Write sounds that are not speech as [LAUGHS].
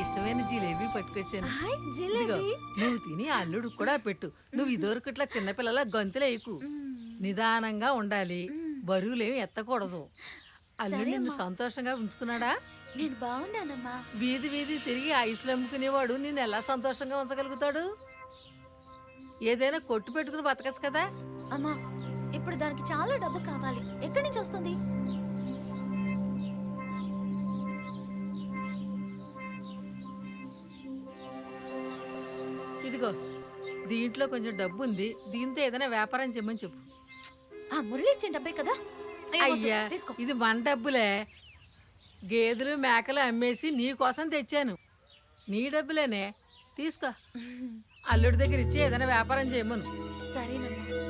ఇష్టమైన జిలేబీ పట్టుకొచ్చాను. హాయ్ ఇదిగో జిలేబీ. నువ్వు తిని అల్లుడు కూడా పెట్టు. నువ్వు ఇదివరకట్లా చిన్నపిల్లల గొంతులేయకు. నిదానంగా ఉండాలి. బరువులేమి ఎత్తకూడదు. అల్లుడు నిన్ను సంతోషంగా ఉంచుకున్నాడా? నేను బాగున్నానమ్మా. వీధి వీధి తిరిగి ఐసులు అమ్ముకునేవాడు నిన్ను ఎలా సంతోషంగా ఉంచగలుగుతాడు? ఏదైనా కొట్టు పెట్టుకుని బతకచ్చు కదా? అమ్మా ఇప్పుడు దానికి చాలా డబ్బు కావాలి. ఎక్కడి నుంచి వస్తుంది? ఇదిగో దీంట్లో కొంచెం డబ్బు ఉంది దీంతో ఏదైనా వ్యాపారం చేయమని చెప్పు. ఆ మురళి ఇచ్చిన డబ్బే కదా అయ్యా తీసుకో. ఇది మన డబ్బులే. గేదెలు మేకలు అమ్మేసి నీ కోసం తెచ్చాను. నీ డబ్బులేనే. తీసుకో. [LAUGHS] అల్లుడి దగ్గర ఇచ్చి ఏదైనా వ్యాపారం చేయమను. సరేనమ్మా.